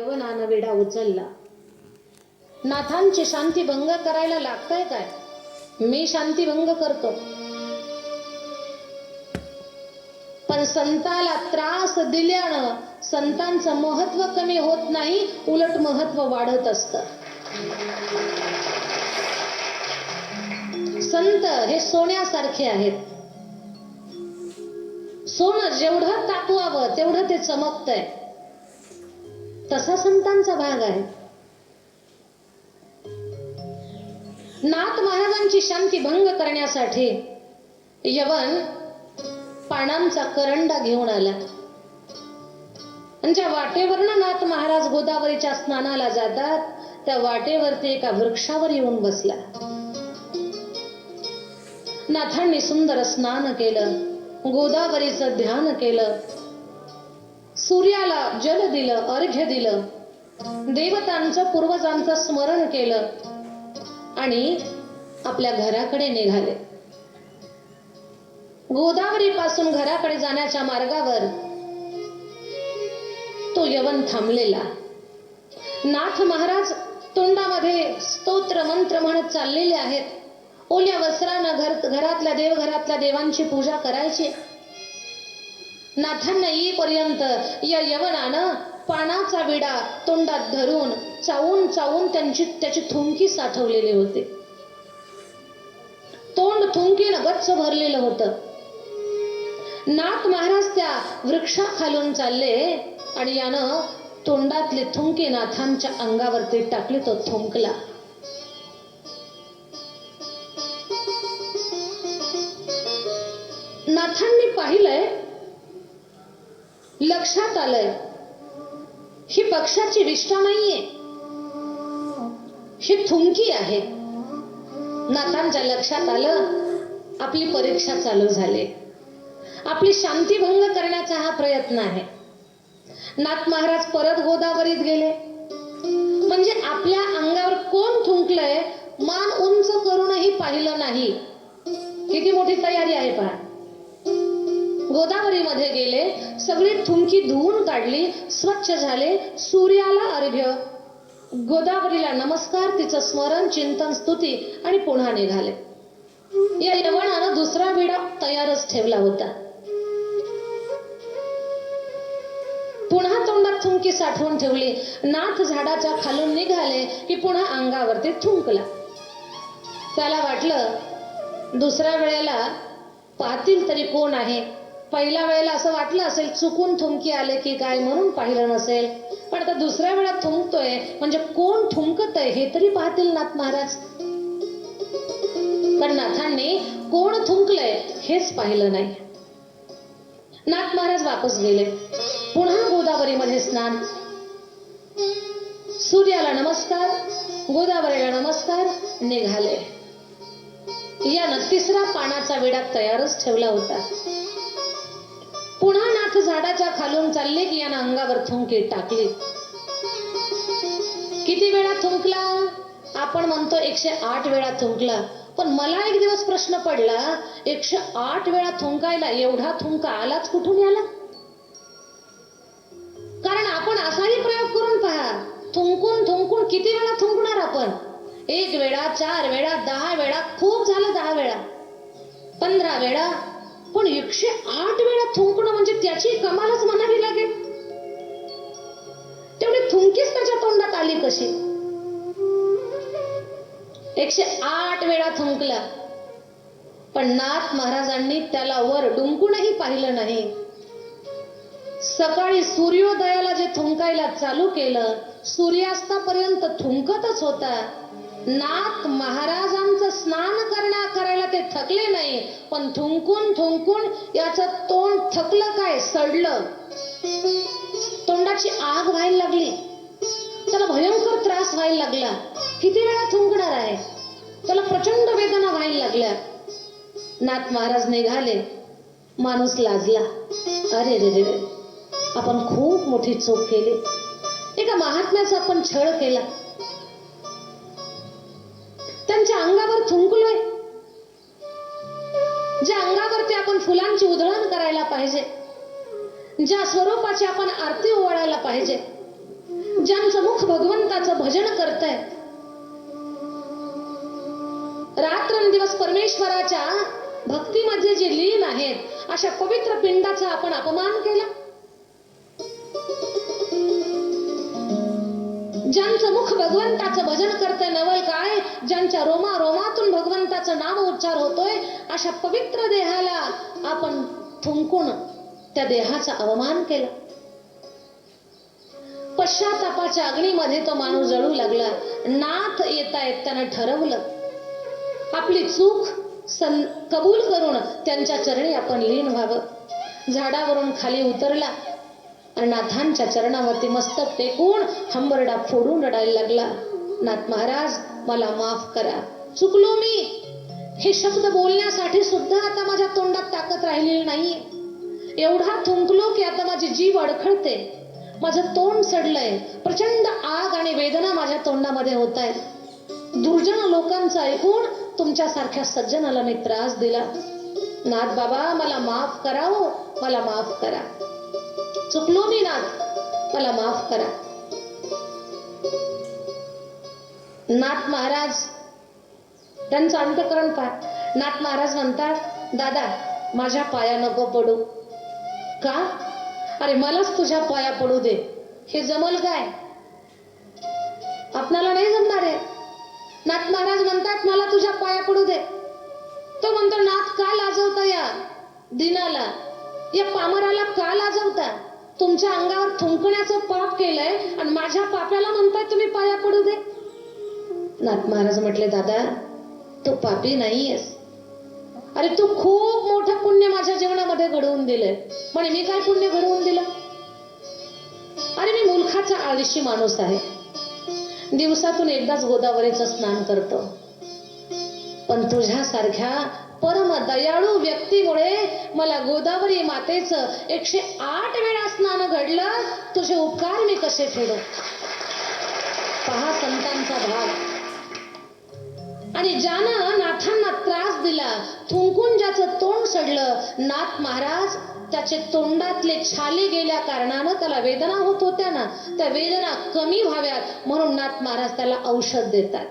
यवनानं विडा उचलला. नाथांची शांती भंग करायला लागतंय काय? मी शांती भंग करतो. पण संताला त्रास दिल्यानं संतांचं महत्त्व कमी होत नाही उलट महत्त्व वाढत असत. संत हे सोन्यासारखे आहेत. सोनं जेवढं तापवावं तेवढं ते चमकतंय. तसा संतांचा भाग आहे. नाथ महाराजांची शांती भंग करण्यासाठी यवन पानांचा करंडा घेऊन आला. आणि ज्या वाटेवरनं नाथ महाराज गोदावरीच्या स्नानाला जातात त्या वाटेवरती एका वृक्षावर येऊन बसला. नाथांनी सुंदर स्नान केलं गोदावरीचं ध्यान केलं सूर्याला जल दिलं अर्घ्य दिलं. देवतांचं पूर्वजांचं स्मरण केलं. आणि आपल्या घराकडे निघाले. गोदावरी पासून घराकडे जाण्याच्या मार्गावर तो यवन थांबलेला. नाथ महाराज तोंडामध्ये स्तोत्र मंत्र म्हणत चाललेले आहेत. ओल्या वस्त्रानं घर घरातल्या देवघरातल्या देवांची पूजा करायची. नाथांना येईपर्यंत या यवनानं पानाचा विडा तोंडात धरून चावून चावून त्यांची त्याची थुंकी साठवलेली होती. तोंड थुंकीनं गच्च भरलेलं होतं. नाथ महाराज त्या वृक्षाखालून चालले आणि यानं तोंडातले थुंकी नाथांच्या अंगावरती टाकले तो थुंकला. नाथांनी पाहिलंय लक्षात आलंय. ही पक्षाची विष्ठा नाहीये. ही थुंकी आहे. नाथांच्या लक्षात आलं आपली परीक्षा चालू झाली. आपली शांती भंग करण्याचा हा प्रयत्न आहे. नाथ महाराज परत गोदावरीत गेले. म्हणजे आपल्या अंगावर कोण थुंकलंय मान उंच करूनही पाहिलं नाही. किती मोठी तयारी आहे पहा. गोदावरीमध्ये गेले सगळी थुंकी धुवून काढली स्वच्छ झाले सूर्याला अर्घ्य गोदावरीला नमस्कार तिचं स्मरण चिंतन स्तुती आणि पुन्हा निघाले. या यवनानं दुसरा विडा तयारच ठेवला होता. पुन्हा तोंडात थुंकी साठवून ठेवली. नाथ झाडाच्या खालून निघाले की पुन्हा अंगावरती थुंकला. त्याला वाटलं दुसऱ्या वेळेला पाहतील तरी कोण आहे. पहिल्या वेळेला असं वाटलं असेल चुकून थुंकी आले की काय म्हणून पाहिलं नसेल. पण आता दुसऱ्या वेळा थुंकतोय म्हणजे कोण थुंकत आहे हे तरी पाहतील नाथ महाराज. पण नाथांनी कोण थुंकलंय हेच पाहिलं नाही. नाथ महाराज वापस गेले. पुन्हा गोदावरीमध्ये स्नान. सूर्याला नमस्कार गोदावरीला नमस्कार निघाले. यानं तिसरा पानाचा विडा तयारच ठेवला होता. पुन्हा नाथ झाडाच्या खालून चालले की यानं अंगावर थुंके टाकली. किती वेळा थुंकला? आपण म्हणतो एकशे आठ वेळा थुंकला. पण मला एक दिवस प्रश्न पडला एकशे आठ वेळा थुंकायला एवढा थुंका आलाच कुठून याला? कारण आपण असाही प्रयोग करून पहा थुंकून थुंकून किती वेळा थुंकणार आपण? एक वेळा चार वेळा दहा वेळा खूप झालं दहा वेळा. पंधरा वेळा पण एकशे आठ वेळा थुंकणं म्हणजे त्याची कमालच म्हणावी लागेल. तेवढी थुंकीच त्याच्या तोंडात आली कशी? एकशे आठ वेळा थुंकला. पण नाथ महाराजांनी त्याला वर डुंकूनही पाहिलं नाही. सकाळी सूर्योदयाला जे थुंकायला चालू केलं सूर्यास्तापर्यंत थुंकतच होता. नाथ महाराजांचं स्नान करण्या करायला ते थकले नाही पण थुंकून थुंकून याचं तोंड थकलं काय? सडलं. तोंडाची आग व्हायला लागली. त्याला भयंकर त्रास व्हायला लागला. किती वेळा थुंकणार आहे? त्याला प्रचंड वेदना व्हायला लागल्या. नाथ महाराज निघाले. माणूस लाजला. अरे रे रे रे आपण खूप मोठी चूक केली. एका महात्म्याचा आपण छळ केला. त्यांच्या अंगावर थुंकलोय. ज्या अंगावरती आपण फुलांची उधळण करायला पाहिजे ज्या स्वरूपाची आपण आरती ओवाळायला पाहिजे ज्यांचं मुख भगवंताचं भजन करतंय. रात्रंदिवस परमेश्वराच्या भक्तीमध्ये जे लीन आहेत अशा पवित्र पिंडाचा आपण अपमान केला. भगवंताचं भजन करते नवल काय ज्यांच्या रोमा रोमातून भगवंताचं नाम उच्चार होतोय अशा पवित्र देहाला आपण थुंकून त्या देहाचा अवमान केला. पश्चातापाच्या अग्नीमध्ये तो माणूस जळू लागला. नाथ येता येत त्यानं ठरवलं. आपली चूक सं कबूल करून त्यांच्या चरणी आपण लीन व्हावं. झाडावरून खाली उतरला. नाथांच्या चरणावरती मस्तक टेकून हंबरडा फोडून रडायला लागला. नाथ महाराज मला माफ करा. चुकलो मी. हे शब्द बोलण्यासाठी सुद्धा आता माझ्या तोंडात ताकद राहिलेली नाही. एवढा थुंकलो की आता माझी जीव अडखळते. माझं तोंड सडलंय. प्रचंड आग आणि वेदना माझ्या तोंडामध्ये होत आहे दुर्जन लोकांचं ऐकून तुमच्यासारख्या सज्जनाला मी त्रास दिला. नाथ बाबा मला माफ करा हो मला माफ करा. चुकलो मी नाथ मला माफ करा. नाथ महाराज त्यांचं अंतकरण पाय नाथ महाराज म्हणतात दादा माझ्या पाया नको पडू. का? अरे मलाच तुझ्या पाया पडू दे. हे जमल काय? आपणाला नाही जमणार आहे नाथ महाराज म्हणतात मला तुझ्या पाया पडू दे. तो म्हणतो नाथ का लाजवता या दिनाला? या पामराला का तुमच्या अंगावर थुंकण्याचं पाप केलंय आणि माझ्या पाप्याला म्हणताय तुम्ही पाया पडू दे. नाथ महाराज म्हटले दादा तू पापी नाहीयेस. अरे तू खूप मोठं पुण्य माझ्या जीवनामध्ये घडवून दिलंय. म्हणे मी काय पुण्य घडवून दिलं? अरे मी मुलखाचा आळशी माणूस आहे. दिवसातून एकदाच गोदावरीचं स्नान करतो. पण तुझ्यासारख्या परम दयाळू व्यक्तीमुळे मला गोदावरी मातेचं एकशे आठ वेळा स्नान घडलं. तुझे उपकार मी कसे फेडू? पहा संतांचा भाग आणि ज्यानं नाथांना त्रास दिला थुंकून ज्याचं तोंड सडलं नाथ महाराज त्याचे तोंडातले छाले गेल्या कारणानं त्याला वेदना होत होत्या ना त्या वेदना कमी व्हाव्यात म्हणून नाथ महाराज त्याला औषध देतात.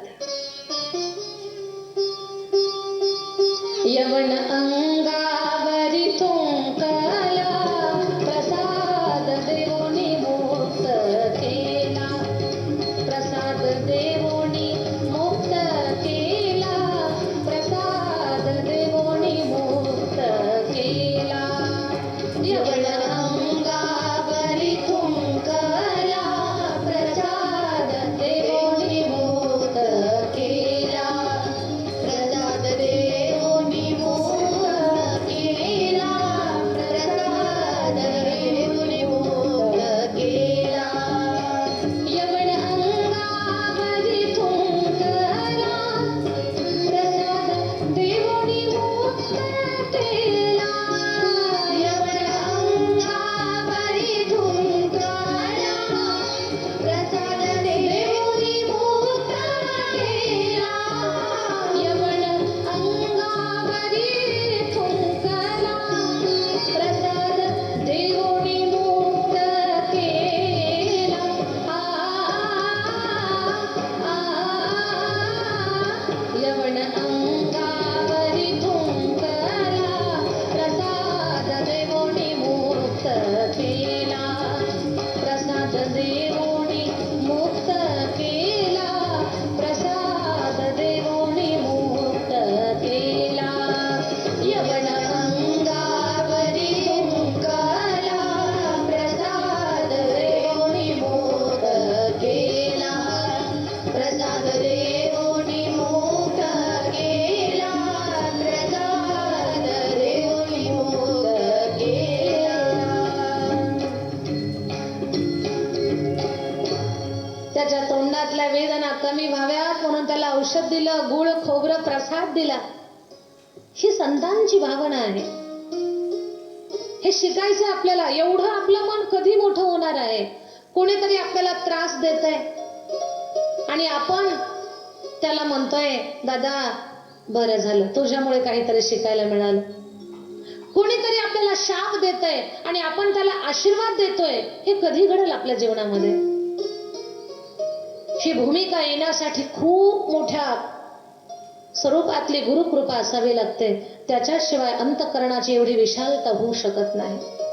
यवन अंगावरी त्याला औषध दिलं गुळ खोबरं प्रसाद दिला. ही संतांची भावना आहे. हे शिकायचं आपल्याला एवढं आपलं मन कधी मोठं होणार आहे? कोणीतरी आपल्याला त्रास देत आहे आणि आपण त्याला म्हणतोय दादा बरं झालं तुझ्यामुळे काहीतरी शिकायला मिळालं. कोणीतरी आपल्याला शाप देतय आणि आपण त्याला आशीर्वाद देतोय हे कधी घडेल आपल्या जीवनामध्ये? ही भूमिका येण्यासाठी खूप मोठ्या स्वरूपातली गुरुकृपा असावी लागते. त्याच्याशिवाय अंतकरणाची एवढी विशालता होऊ शकत नाही.